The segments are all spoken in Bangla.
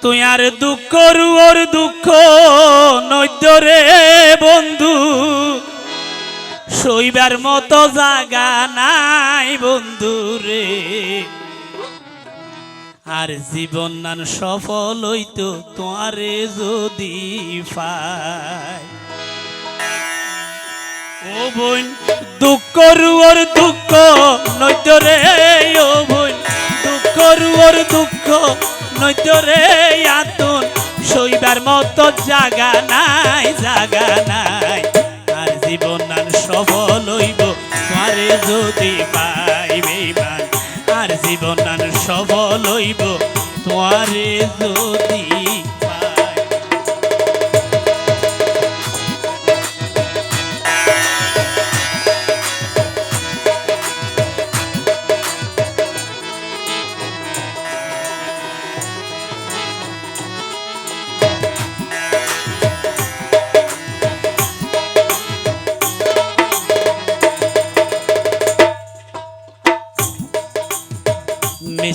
তুই আর দুঃখ ওর দুঃখ, নৈদ্য রে বন্ধু। শৈবার মতো জাগা নাই বন্ধু রে। আর জীবন নান সফল হইতো তোমারে যদি পায় ও বোন, দুঃখ ওর দুঃখ, নৈদ্য রে, ও বোন, দুঃখ ওর দুঃখ নৈদ্য রে আতুন, শৈবার মতো জাগা নাই জাগা নাই। আর জীবন আর সফল হইব মারে যদি পাইবে মান আর জীবন আর সফল হইব তোমারে যদি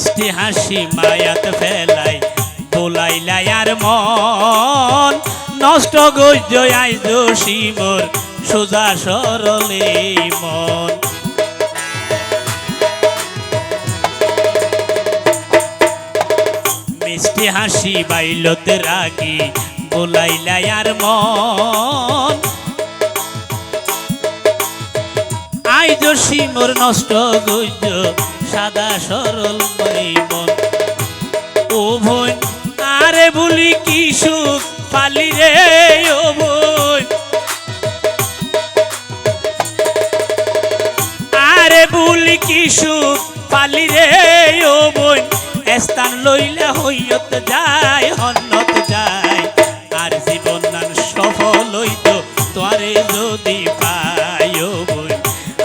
মিষ্টি হাসি মায়াত ফেলাই, বোলাইলাই আর মন। নষ্ট গজ্য আইজ শিমর সোজা সরলে মন। মিষ্টি হাসি বাইলতে রাখি বোলাইলাই আর মন। আইজ শিমর নষ্ট গজ্য সাদা সরল মন ও বোন আরে বলি কি সুখ পালি রে, ও বোন আরে বলি কি সুখ পালি রে, ও বোন স্থান লইলে হইয়ত যায় হন্নত যায়। আর জীবন নান সফল হইত তোয়ারে যদি বোন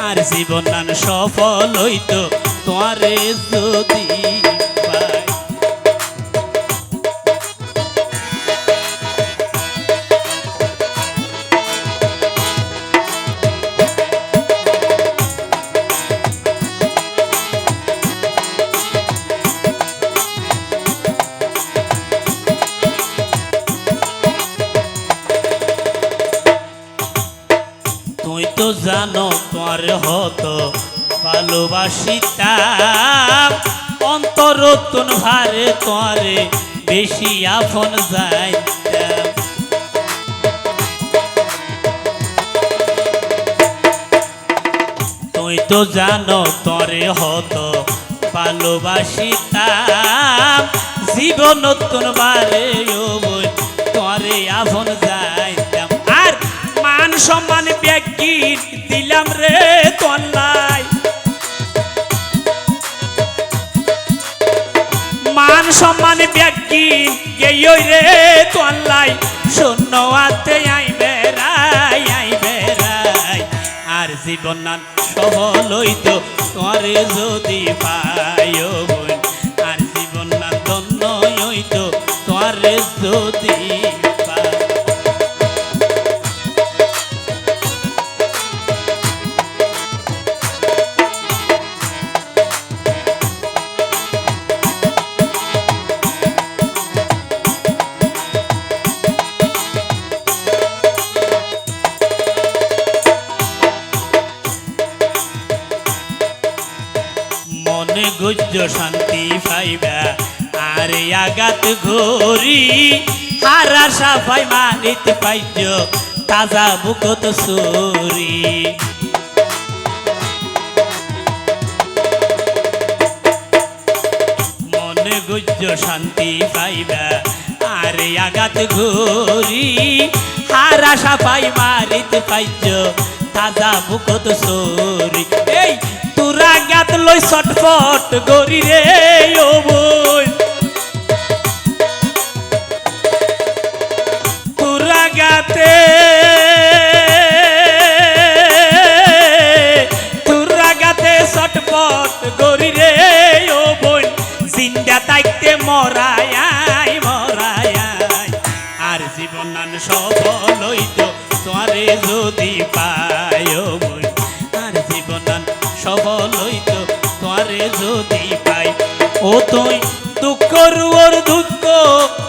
আর জীবন নান সফল হইত তোয়ারে যদি তুই তো জানো তোমার হতো ভালোবাসিতাম। অন্তরতুন ভারে তোরে বেশি আপন যাইতাম। তুই তো জানো, তরে হতো ভালোবাসিতাম। জীবন নতুন বারে তরে আপন যাইতাম। আর মান সম্মান ব্যক্তি দিলাম রে তন্লাই সম্মান ব্যক্তি, এই রে তন্লাই শূন্য আতে আই বেড়াই আই বেড়াই। আর জীবন নান সফল হইতো তোরে যদি বোন। আর জীবন নান ধন্য হইতো তোরে যদি শান্তি পাইবা আরে আগাত ঘড়ি, হারা সাফাই মানিত পাইজ, তাজা বুকত সুরি। মনে গুজ্জ শান্তি পাইবা, আরে আগাত ঘড়ি, হারা সাফাই মারিত পাইজ, তাজা বুকত সুরি। এই তোরা গাত লই ছটফট গরি রে বই। তোরা গাতে তোরা গাতে ছটফট গরি রে, ও বই। জিন্দা তাইতে মরাই আই আর জীবন নান সফল হইতো তোরে যদি পায়। যদি পাই ও তুই দুঃখ রুয়র দুঃখ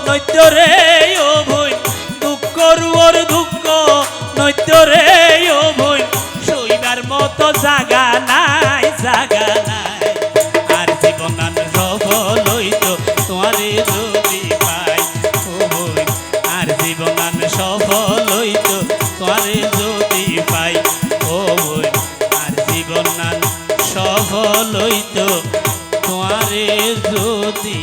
নৈত্য রে ও হইত। তোমারে যদি